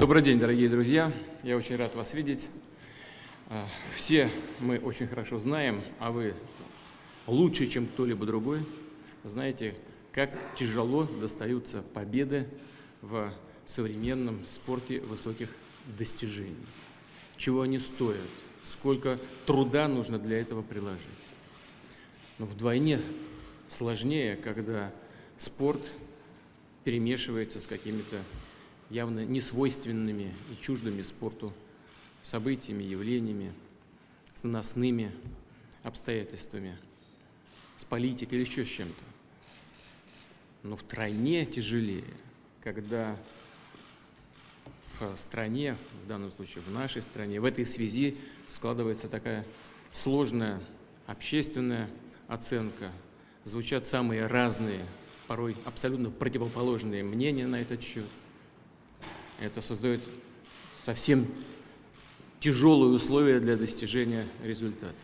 Добрый день, дорогие друзья. Я очень рад вас видеть. А, Все мы очень хорошо знаем, а вы лучше, чем кто-либо другой, знаете, как тяжело достаются победы в современном спорте высоких достижений. Чего они стоят, сколько труда нужно для этого приложить. Но вдвойне сложнее, когда спорт перемешивается с какими-то явно несвойственными и чуждыми спорту событиями, явлениями, с наносными обстоятельствами, с политикой или еще с чем-то. Но втройне тяжелее, когда в стране, в данном случае в нашей стране, в этой связи складывается такая сложная общественная оценка, звучат самые разные, порой абсолютно противоположные мнения на этот счет. Это создает совсем тяжелые условия для достижения результата.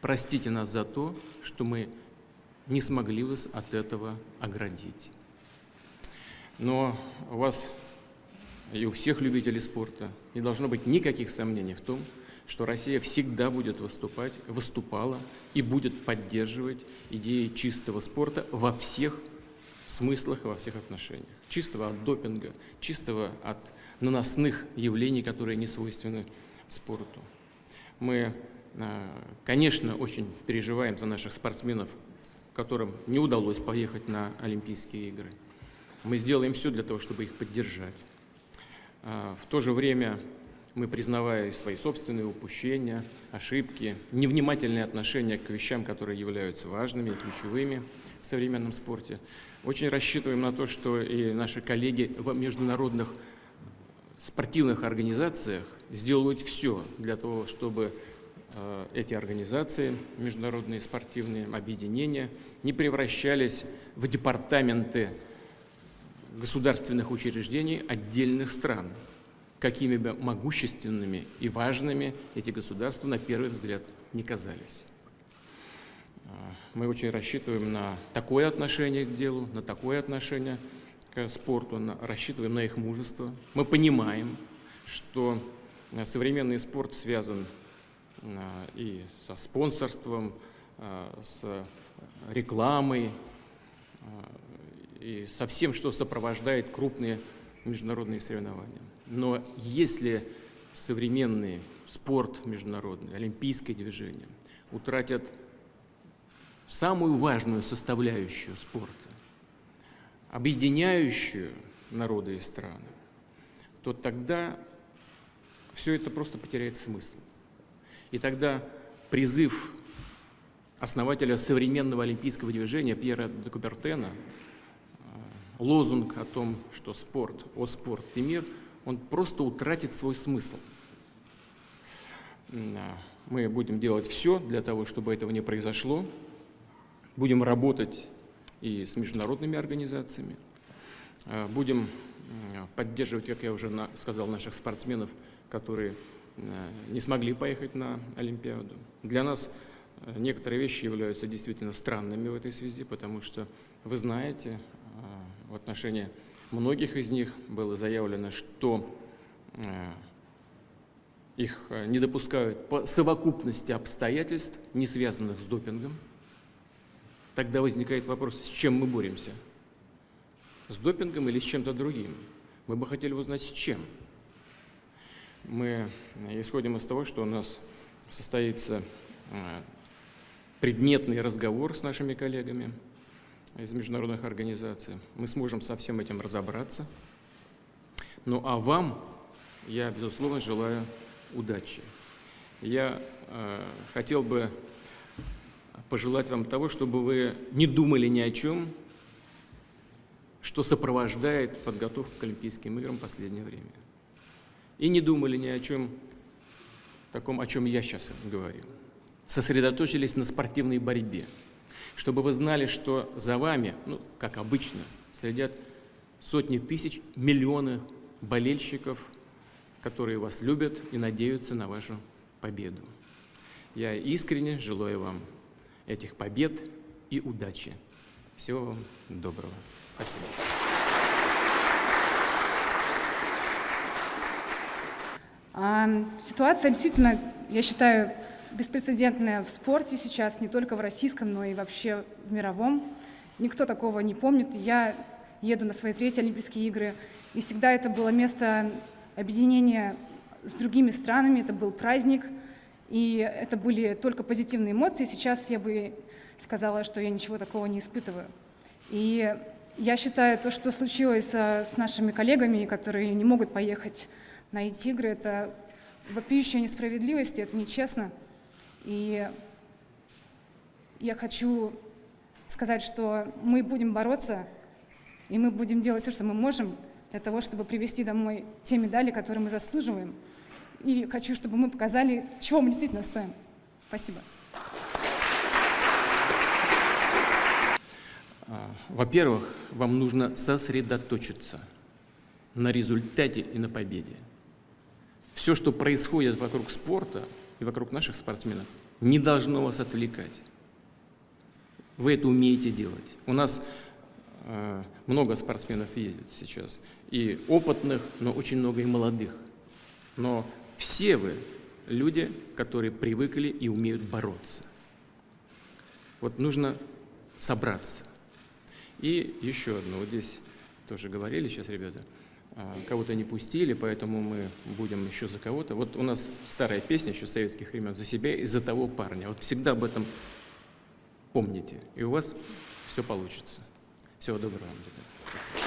Простите нас за то, что мы не смогли вас от этого оградить. Но у вас и у всех любителей спорта не должно быть никаких сомнений в том, что Россия всегда будет выступать, выступала и будет поддерживать идеи чистого спорта во всех смыслах и во всех отношениях. Чистого от допинга, чистого от наносных явлений, которые не свойственны спорту. Мы, э, конечно, очень переживаем за наших спортсменов, которым не удалось поехать на Олимпийские игры. Мы сделаем все для того, чтобы их поддержать. А, В то же время мы, признавая свои собственные упущения, ошибки, невнимательное отношение к вещам, которые являются важными и ключевыми в современном спорте, очень рассчитываем на то, что и наши коллеги в международных спортивных организациях сделают все для того, чтобы э, эти организации, международные спортивные объединения, не превращались в департаменты государственных учреждений отдельных стран, какими бы могущественными и важными эти государства на первый взгляд не казались. А, Мы очень рассчитываем на такое отношение к делу, на такое отношение к спорту, на- рассчитываем на их мужество. Мы понимаем, что а, современный спорт связан а, и со спонсорством, с рекламой, и со всем, что сопровождает крупные международные соревнования. Но если современный спорт международный, олимпийское движение утратят самую важную составляющую спорта, объединяющую народы и страны, то тогда все это просто потеряет смысл. И тогда призыв основателя современного олимпийского движения Пьера де Кубертена, э, лозунг о том, что спорт, о спорт и мир, он просто утратит свой смысл. А, Мы будем делать все для того, чтобы этого не произошло. Будем работать и с международными организациями. А, Будем поддерживать, как я уже сказал, наших спортсменов, которые э, не смогли поехать на Олимпиаду. Для нас некоторые вещи являются действительно странными в этой связи, потому что вы знаете, в отношении многих из них было заявлено, что э, их э, не допускают по совокупности обстоятельств, не связанных с допингом. Тогда возникает вопрос, с чем мы боремся? С допингом или с чем-то другим? Мы бы хотели узнать, с чем. Мы э, исходим из того, что у нас состоится предметный разговор с нашими коллегами из международных организаций. Мы сможем со всем этим разобраться. Ну а вам я, безусловно, желаю удачи. Я э, хотел бы пожелать вам того, чтобы вы не думали ни о чем, что сопровождает подготовку к Олимпийским играм в последнее время. И не думали ни о чем таком, о чем я сейчас говорил. Сосредоточились на спортивной борьбе, чтобы вы знали, что за вами, ну, как обычно, следят сотни тысяч, миллионы болельщиков, которые вас любят и надеются на вашу победу. Я искренне желаю вам этих побед и удачи. Всего вам доброго. Спасибо. Ситуация действительно, я считаю, беспрецедентная в спорте сейчас, не только в российском, но и вообще в мировом. Никто такого не помнит. Я еду на свои третьи Олимпийские игры, и всегда это было место объединения с другими странами, это был праздник, и это были только позитивные эмоции. Сейчас я бы сказала, что я ничего такого не испытываю. И я считаю, то, что случилось а, с нашими коллегами, которые не могут поехать на эти игры, это вопиющая несправедливость, это нечестно. И я хочу сказать, что мы будем бороться, и мы будем делать все, что мы можем для того, чтобы привести домой те медали, которые мы заслуживаем. И хочу, чтобы мы показали, чего мы действительно стоим. Спасибо. А, Во-первых, вам нужно сосредоточиться на результате и на победе. Все, что происходит вокруг спорта и вокруг наших спортсменов, не должно вас отвлекать. Вы это умеете делать. У нас э, много спортсменов едет сейчас, и опытных, но очень много и молодых. Но все вы люди, которые привыкли и умеют бороться. Вот нужно собраться. И еще одно, вот здесь тоже говорили сейчас ребята, кого-то не пустили, поэтому мы будем еще за кого-то. Вот у нас старая песня еще советских времен «За себя и за того парня». Вот всегда об этом помните, и у вас все получится. Всего доброго вам, ребята.